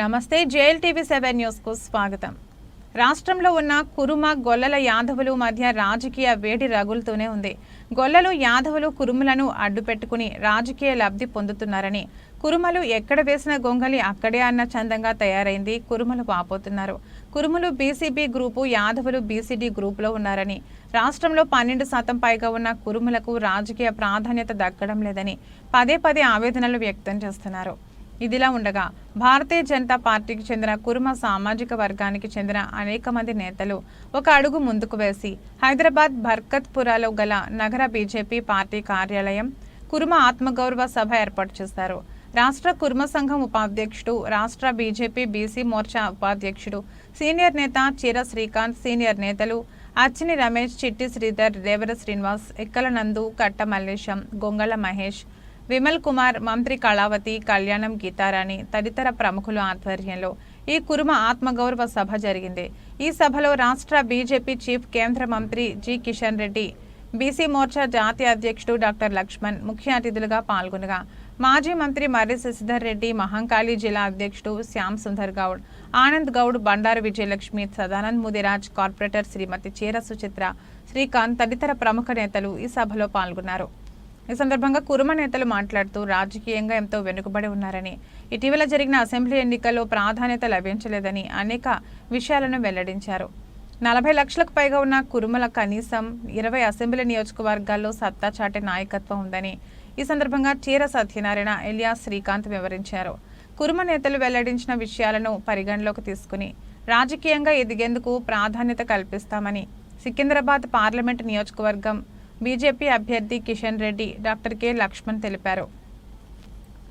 నమస్తే JL TV seven న్యూస్కు స్వాగతం. రాష్ట్రంలో ఉన్న కురుమ గొల్లల యాదవులు మధ్య రాజకీయ వేడి రగులుతూనే ఉంది. గొల్లలు యాదవులు కురుములను అడ్డుపెట్టుకుని రాజకీయ లబ్ధి పొందుతున్నారని కురుమలు ఎక్కడ వేసిన గొంగలి అక్కడే అన్న చందంగా తయారైంది కురుమలు వాపోతున్నారు కురుములు బీసీబీ గ్రూపు యాదవులు బీసీడీ గ్రూపులో ఉన్నారని రాష్ట్రంలో పన్నెండు శాతం పైగా ఉన్న కురుములకు రాజకీయ ప్రాధాన్యత దక్కడం లేదని పదే పదే ఆవేదనలు వ్యక్తం చేస్తున్నారు. ఇదిలా ఉండగా భారతీయ జనతా పార్టీకి చెందిన కురుమ సామాజిక వర్గానికి చెందిన అనేక మంది నేతలు ఒక అడుగు ముందుకు వేసి హైదరాబాద్ బర్కత్పురాలో గల నగర బీజేపీ పార్టీ కార్యాలయం కురుమ ఆత్మగౌరవ సభ ఏర్పాటు చేశారు. రాష్ట్ర కుర్మ సంఘం ఉపాధ్యక్షుడు రాష్ట్ర బీజేపీ బీసీ మోర్చా ఉపాధ్యక్షుడు సీనియర్ నేత చీర శ్రీకాంత్ సీనియర్ నేతలు అచ్చిని రమేష్ చిట్టి శ్రీధర్ దేవర శ్రీనివాస్ ఎక్కల నందు కట్ట మల్లేశం గొంగళ మహేష్ విమల్ కుమార్ మంత్రి కళావతి కళ్యాణం గీతారాణి తదితర ప్రముఖుల ఆధ్వర్యంలో ఈ కురుమ ఆత్మగౌరవ సభ జరిగింది. ఈ సభలో రాష్ట్ర బీజేపీ చీఫ్ కేంద్ర మంత్రి జి కిషన్ రెడ్డి బీసీ మోర్చా జాతీయ అధ్యక్షుడు డాక్టర్ లక్ష్మణ్ ముఖ్య అతిథులుగా పాల్గొనగా మాజీ మంత్రి మర్రి శశిధర్ రెడ్డి మహంకాళి జిల్లా అధ్యక్షుడు శ్యామ్ సుందర్ గౌడ్ ఆనంద్ గౌడ్ బండారు విజయలక్ష్మి సదానంద్ ముదిరాజ్ కార్పొరేటర్ శ్రీమతి చీర సుచిత్ర శ్రీకాంత్ తదితర ప్రముఖ నేతలు ఈ సభలో పాల్గొన్నారు. ఈ సందర్భంగా కురుమ నేతలు మాట్లాడుతూ రాజకీయంగా ఎంతో వెనుకబడి ఉన్నారని ఇటీవల జరిగిన అసెంబ్లీ ఎన్నికల్లో ప్రాధాన్యత లభించలేదని అనేక విషయాలను వెల్లడించారు. నలభై లక్షలకు పైగా ఉన్న కురుమల కనీసం ఇరవై అసెంబ్లీ నియోజకవర్గాల్లో సత్తా చాటే నాయకత్వం ఉందని ఈ సందర్భంగా చీర సత్యనారాయణ ఎలియాస్ శ్రీకాంత్ వివరించారు. కురుమ నేతలు వెల్లడించిన విషయాలను పరిగణలోకి తీసుకుని రాజకీయంగా ఎదిగేందుకు ప్రాధాన్యత కల్పిస్తామని సికింద్రాబాద్ పార్లమెంటు నియోజకవర్గం బీజేపీ అభ్యర్థి కిషన్ రెడ్డి డాక్టర్ కె లక్ష్మణ్ తెలిపారు.